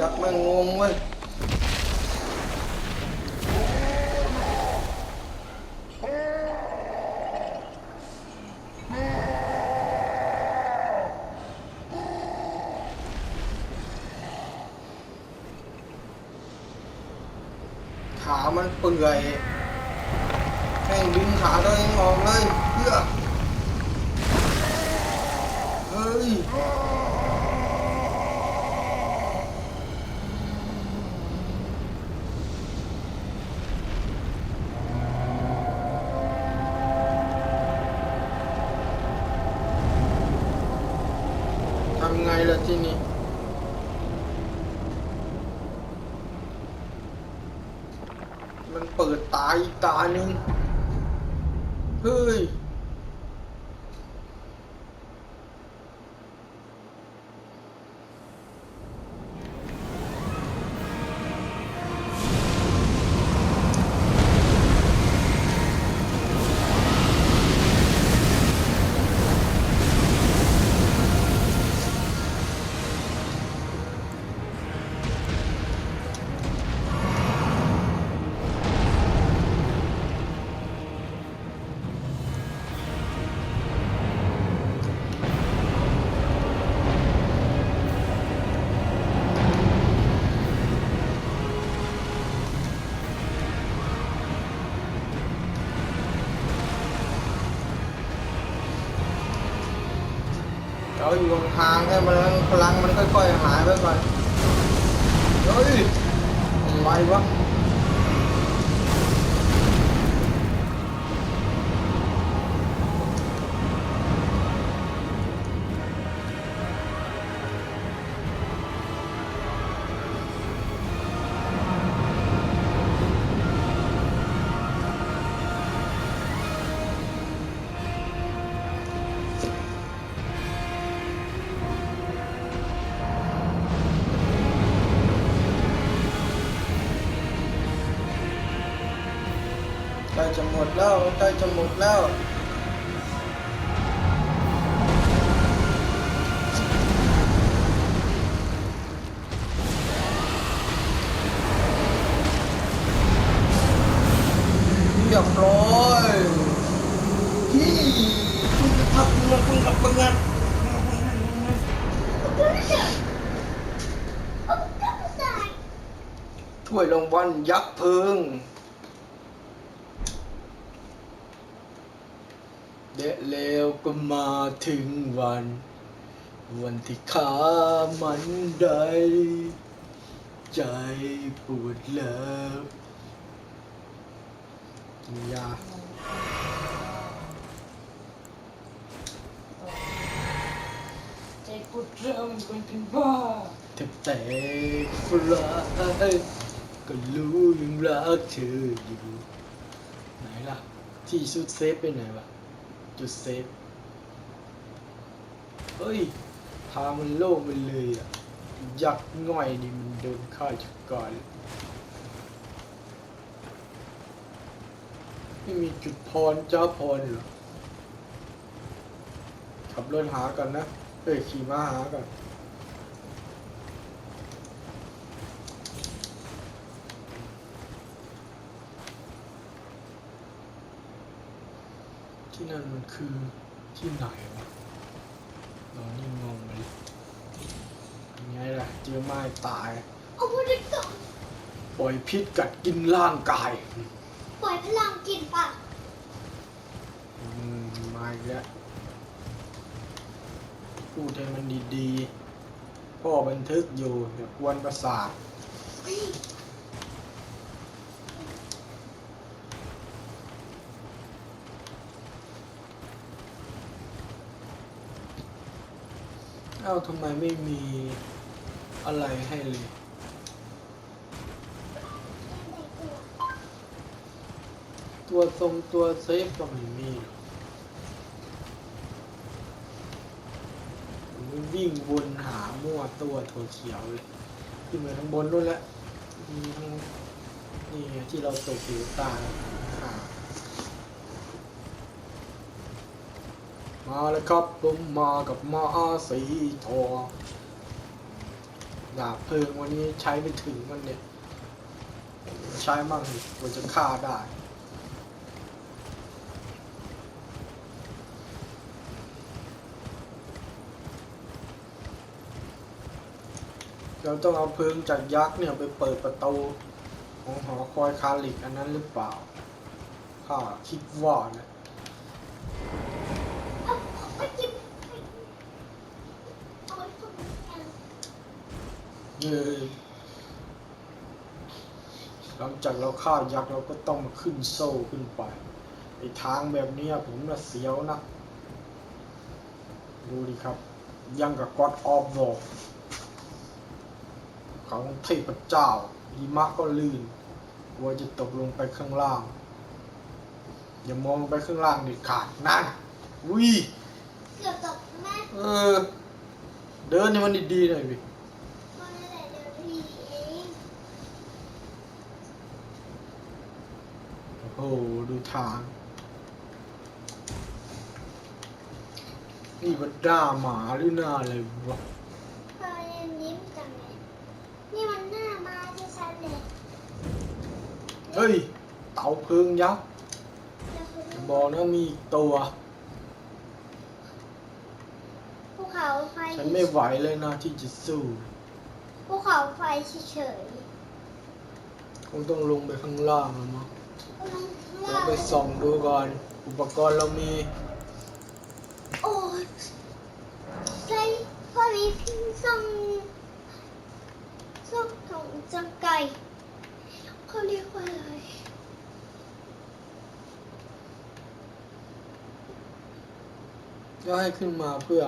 ยักษ์แม่งงงเว้ยขามันเปื่อยแม่งดึงขาตัวเองออกเลยเพื่อเฮ้ย ทำไงล่ะที่นี่มันเปิดตาอีกตาหนึ่งเฮ้ย เราอยู่ห่างๆให้มันพลังมันค่อยๆหายไปก่อน เฮ้ยอะไรวะ จะหมดแล้วใกล้จะหมดแล้วเรียบร้อยฮี่คุณจะทักคุณคุณกับปังงันถ้วยรางวัลยักษ์เพิง เดะเลวก็มาถึงวัน วันที่ขามันได้ ใจปวดแล้วยาใจกูเริ่มเป็นเป็นบ้าแทบแตกฟลายก็รู้ยังรักเธออยู่ ไหนล่ะ ที่ชุดเซฟไปไหนวะ จุดเซฟ เฮ้ย ทางมันโล่งไปเลยอะ ยักษ์ง่อยนี่มันโดนข้าจุดก่อน ไม่มีจุดพรเจ้าพรเหรอ ขับรถหากันนะ เอ้ยขี่ม้าหากัน นั่นมันคือที่ไหนวะเรานี่งงเลยยังไงล่ะเจอไม้ตาย เอาพูดได้ก่อนปล่อยพิษกัดกินร่างกายปล่อยพลังกินปะอืมมาอีกแล้วพูดให้มันดีๆพ่อบันทึกอยู่เดี๋ยวกวนประสาทเฮ้ยาทำไมไม่มีอะไรให้เลยตัวทรงตัวเซฟก็ไม่มีวิ่งวนหามั่วตัวตัวเขียวเลยขึ้นมาข้างบนนู่นแหละมีทั้งนี่ที่เราตกอยู่ตาหา มาแล้วครับผมมากับมาสีทองดาบเพลิงวันนี้ใช้ไม่ถึงมันเนี่ย ใช้มั่งกว่าจะฆ่าได้เราต้องเอาเพลิงจากยักษ์เนี่ยไปเปิดประตูของหอคอยคาลิกอันนั้นหรือเปล่าข้าคิดว่านะ เอาไปกินเอาไว้ตรงนี้กัน เออหลังจากเราฆ่ายักษ์เราก็ต้องมาขึ้นโซ่ขึ้นไปไอ้ทางแบบเนี้ยผมน่ะเสียวนะ ดูดิครับ ยังกับกอดออฟบอกของเทพเจ้าหิมะก็ลื่นกลัวจะตกลงไปข้างล่าง อย่ามองไปข้างล่างเด็ดขาดนั่นอุ้ยเกือบตกแม่เออ เดินให้มันดีๆหน่อยพี่ มันอะไรเดี๋ยวทีเอง โอ้โห ดู ทางนี่มันด่าหมาหรือหน้าอะไรวะพอเย็นยิ้มจังเลยนี่มันหน้ามาจะชัดเลยเฮ้ย เต่าเพลิงยักษ์แล้วคือบอกนะมีอีกตัว ภูเขาไฟฉันไม่ไหวเลยนะที่จะสู้ภูเขาไฟเฉยคงต้องลงไปข้างล่างแล้วมั้งๆ เราไปส่องดูก่อน อุปกรณ์เรามี โอ้ยใช่พอมีส่งส่งของจังไก่เขาเรียกว่าอะไรก็ให้ขึ้นมาเพื่อ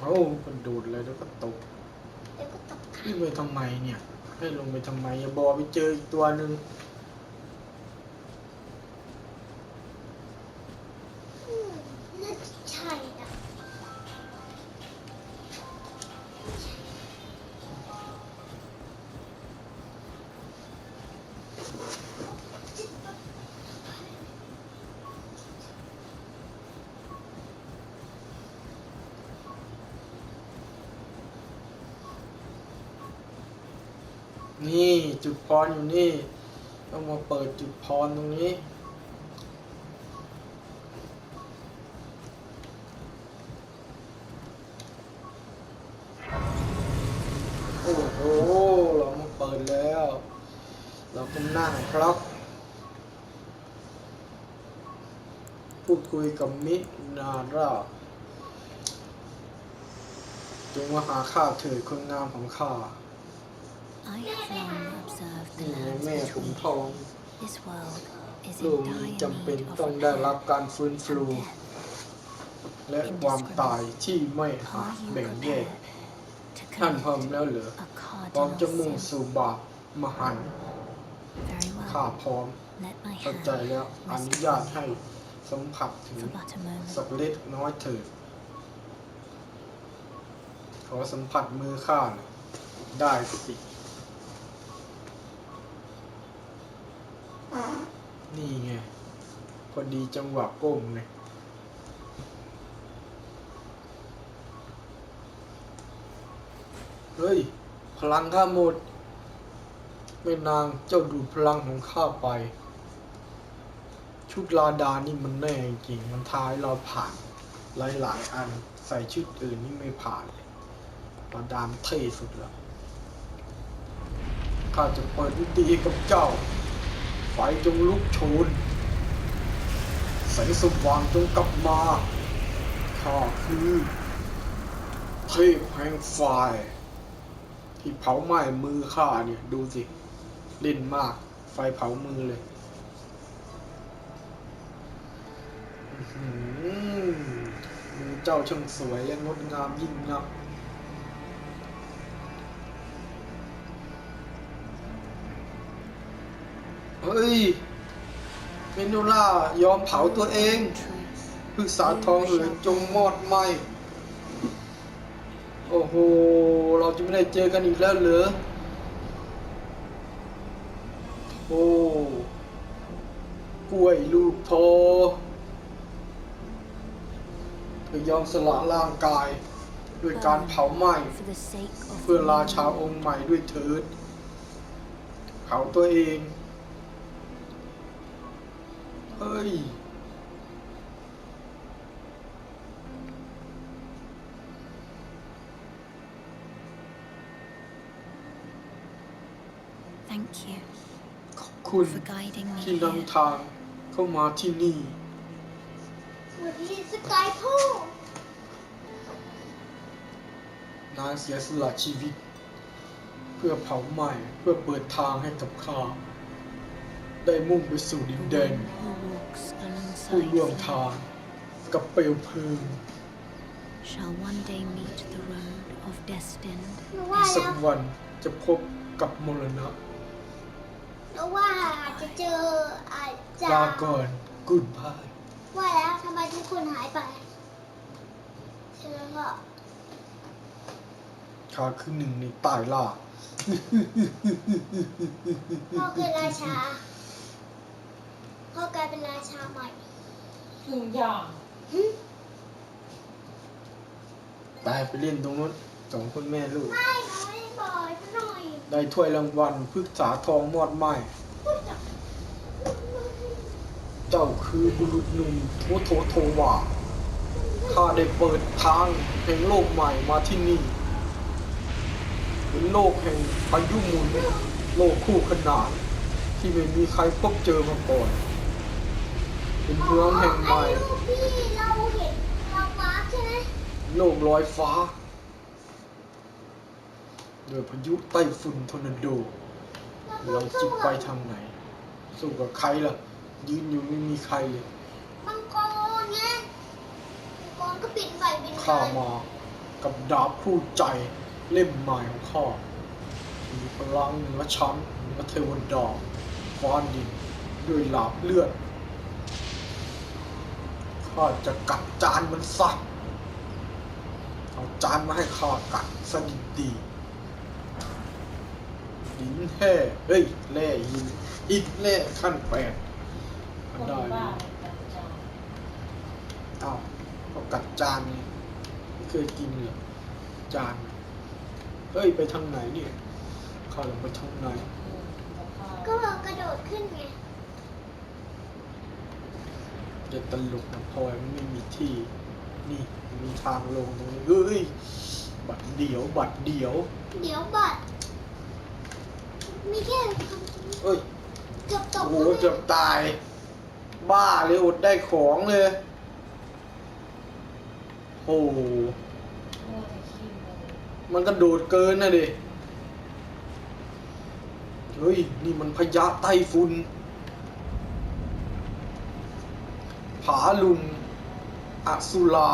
เอ้ากระโดดเลยแล้วก็ตกเดี๋ยวก็ตก ขึ้นไปทำไมเนี่ย ให้ลงไปทำไมอย่าบอกไปเจออีกตัวหนึ่ง นี่จุดพรอยู่นี่ ต้องมาเปิดจุดพรตรงนี้ โอ้โห เรามาเปิดแล้ว เราก็นั่งครับ พูดคุยกับมิตรนาราจงมาหาข้าเถิดคนงามของข้า I have long observed the นี่ไง lands แม่ผม between ทอง This world is โลก in นี้ dire จำเป็น need of ต้องได้รับ repair การฟื้นฟู and death. และความตายที่ไม่หา Are you แบ่งแยก prepared to ท่านพร้อม commit แล้วเหรอ a พร้อมจะมุ่ง cardinal สู่ sin? บาปมหันต์ Very ข้า well. พร้อม Let my เข้า hand ใจแล้วอ rest นุญาตให้สัมผัสถึง for but a moment. สักเล็กน้อยเถิด ขอสัมผัสมือข้าหน่อยได้สิ นี่ไง พ อดีจังหวะก้มเลยเฮ้ย พลังข้าหมดแม่นางเจ้าดูดพลังของข้าไป ชุดลาดานี่มันแน่จริง มันท้ายเราผ่าน หลายๆ อันใส่ชุดอื่นนี่ไม่ผ่านเลยลาดามนเท่สุดละข้าจะเปิดวิธีกับเจ้า ไฟจงลุกโชน แสงสว่างจงกลับมาข้าคือเทพแห่งไฟที่เผาไหม้มือข้าเนี่ย ดูสิเล่นมาก ไฟเผามือเลยมือเจ้าช่างสวยและงดงามยิ่งนักเฮ้ย เมนูล่ายอมเผาตัวเองพึกษาทองเหลือจงมอดไหมโอ้โห เราจะไม่ได้เจอกันอีกแล้วเหรอ โอ้กล้วยลูกโพเธอยอมสละร่างกายด้วยการเผาไหม้เพื่อ the ราชาองค์ใหม่ด้วยเถิด เผาตัวเอง ฮ้ย Thank you ขอบคุณ for guiding me ที่ here. นำทางเข้ามาที่นี่สวัสดีสกายพ่อนายเสียสละชีวิต เพื่อเผาไหม้เพื่อเปิดทางให้กับข้า ได้มุ่งไปสู่ดิน The แดน one who walks ผู้ alongside ร่วม thee ทางกับเปลวเพลิง shall one day meet the road of destined หนูว่าสัแล้กววันจะพบกับมรณะหนูว่าจะเจออาจจะลาก่อนกุดบายว่าแล้วทำไมทุกคนหายไปใช่ไหมพ่อข้าคือหนึ่งในตายล่าพ่อคือราชา พ่อกลายเป็นราชาใหม่ทุกอย่างหึไปไปเล่นตรงนู้นสองคนแม่ลูก ไม่หนูไม่ได้บอกซะหน่อยได้ถ้วยรางวัลพฤกษาทองมอดไหม้พูดจับเจ้าคือบุรุษหนุ่มโทโทโทวาข้าได้เปิดทางแห่งโลกใหม่มาที่นี่ เป็นโลกแห่งพายุหมุน โลกคู่ขนาน ที่ไม่มีใครพบเจอมาก่อน เป็นเมืองแห่งใหม่ไอ้รูปที่เราเห็นเรามาร์คใช่ไหมโลกลอยฟ้าโดยพายุไต้ฝุ่นทอร์นาโด เราจะไปทางไหน สู้กับใครล่ะ ยืนอยู่ไม่มีใครเลยมังกรไงมังกรก็บินไปบินมาข้ามากับดาบคู่ใจเล่มใหม่ของข้ามีพลังเหนือชั้นเหนือเทวดาฟ้านดินด้วยหลาบเลือด ข้าจะกัดจานมันซะเอาจานมาให้ข้ากัดสนิทดีหินแห่เฮ้ยแร่หินอิฐแร่ขั้นแปดคมันนได้บ้าเลยในการจองอ้าวก็กัดจานไงไม่เคยกินเลยจานเฮ้ยไปทางไหนเนี่ยข้าลงไปทางไหนกับข้าวก็เรากระโดดขึ้นไง จะตลกนะพลอยมันไม่มีที่ นี่มันมีทางลงตรงนี้เฮ้ยบัดเดียว บัดเดียว เดี๋ยวบัดมีแค่คำนี้เอ้ยเกือบตโอ้กโหแล้วเกือบตาย บ้าเลยอดได้ของเลยโอ้โหโม่แต่ขี้เลยมันกระโดดเกินนะดิเฮ้ยนี่มันพญาไต้ฝุ่น ผาลุงอสุรา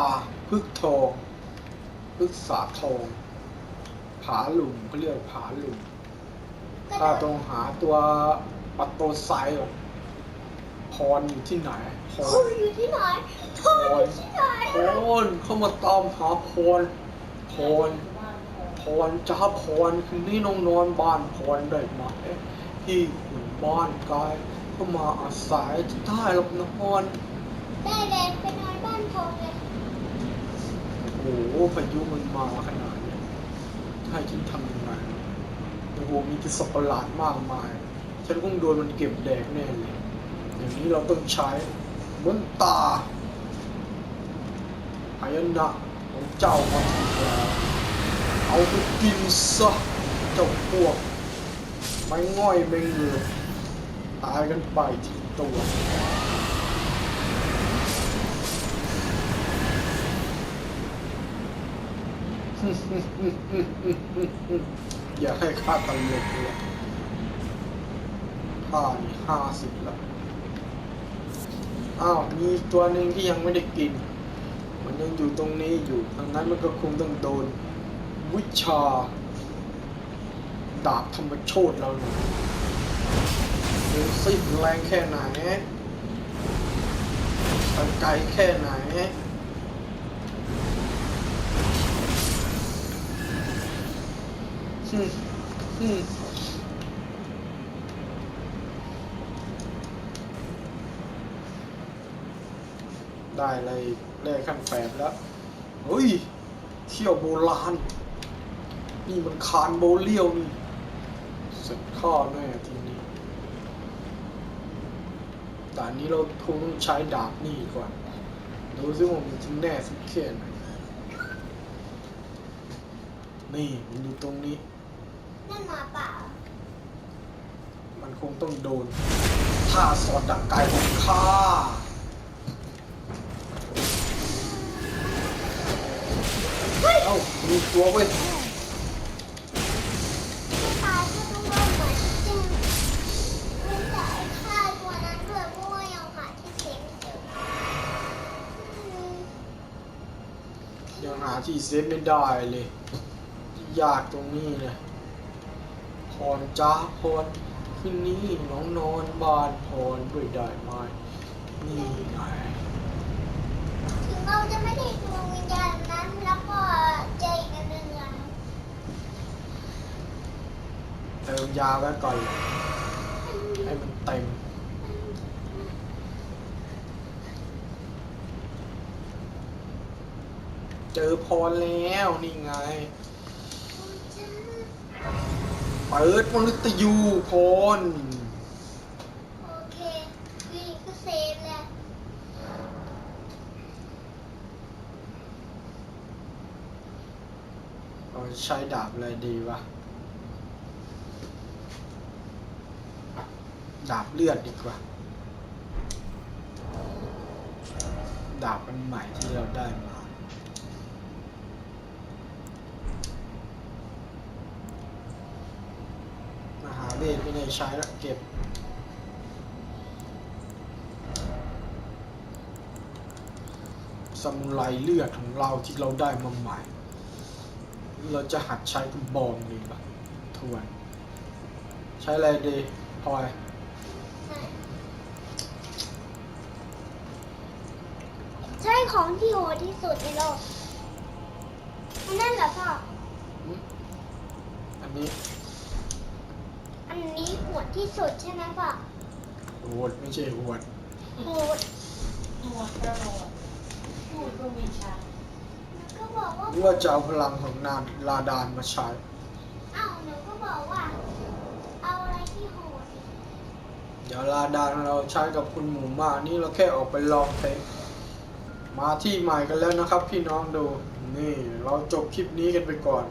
พึกษ์ทองพึกษาทอง ผาลุงเขาเรียกผาลุงกระถ้าโดต้อดงหาตัวปัตโตไซด์ก่อนพรอยู่ที่ไหนพคุรณอยู่ที่ไหนเธออยู่ที่ไหนพรเข้ามาตามหาพรพรบ้านของพรจ้าพรคืนนี้น้องนอนบ้านพรได้ไหมที่ขุนบ้านกายก็มาอาศัยที่ได้หรอกนะพร ได้เลยไปนอนบ้านพงเลยโอ้โหพายุมันมาขนาดเนี้ยให้ฉันทำยังไงโอ้โหมีแต่สัตว์ประหลาดมากมาย ฉันคงโดนมันเก็บแดกแน่เลย อย่างนี้เราต้องใช้มนตาพายนดะของเจ้ามาถึงแล้วเอาไปกินซะเจ้าพวกไม่ง่อยไม่เงือกตายกันไปทีตัว อย่าให้ค่าตลกเลยค่านี่ห้าสิบแล้วอ้าวมีตัวหนึ่งที่ยังไม่ได้กิน มันยังอยู่ตรงนี้อยู่ดังนั้นมันก็คงต้องโดน วิชา ดาบธรรมโชตเราหน่อยดูสิแรงแค่ไหนไกลแค่ไหน อืมอืมได้เลยได้ขั้นแปดแล้ว เฮ้ย เที่ยวโบราณ นี่มันคานโบเลียวนี่เสร็จข้อแน่ทีนี้แต่อันนี้เราคงต้องใช้ดาบนี่ก่อน ดูซิว่ามันจะแน่สักแค่ไหนนี่มันอยู่ตรงนี้ นั่นหมาป่ามันคงต้องโดนท่าสอดดักไกายของข้าเอ้ามีตัวเว้ยไม่ตายก็ต้องว่าเหมือนจริงเป็นแต่ไอ้ฆ่าตัวนั้นด้วยเพราะว่ายังหาที่เซฟไม่เจออืมยังหาที่เซฟไม่ได้เลย ยากตรงนี้เลยพ รจ้าพรคืนนี้น้องนอนบ้านพรด้วยได้ไหมนี่ไงถึงเราจะไม่ได้ดวงวิญญาณนั้นแล้วก็เจออีกอันหนึ่งอะเติมยาไว้ก่อนให้มันเต็มเจอพรแล้วนี่ไง เปิดมนุษย์ยูพรโอเควีก็เซฟแล้วเราใช้ดาบอะไรดีวะ ดาบเลือดดีกว่า ดาบมันใหม่ที่เราได้มา มหา เวทไม่ได้ใช้แล้วเก็บสมุไรเลือดของเราที่เราได้มาใหม่ เราจะหัดใช้กระบองดีป่ะทวนใช้อะไรดีพลอยใช่ของที่โหดที่สุดในโลก อันนั่นเหรอพ่อ อันนี้อั นนี้โหดที่สุดใช่ไหมพ่อโหดไม่ใช่หวดโหดหมดกระโดดพูดก็มีชาหนูก็บอกว่าหรือว่าจะเอาพลังของนานลาดานมาใช้เอ้าหนูก็บอกว่า เอาอะไรที่โหดเดี๋ยวลาดานเราใช้กับคุณหมูมากนี่เราแค่ออกไปลองเทสมาที่ใหม่กันแล้วนะครับ พี่น้องดู นี่ เราจบคลิปนี้กันไปก่อน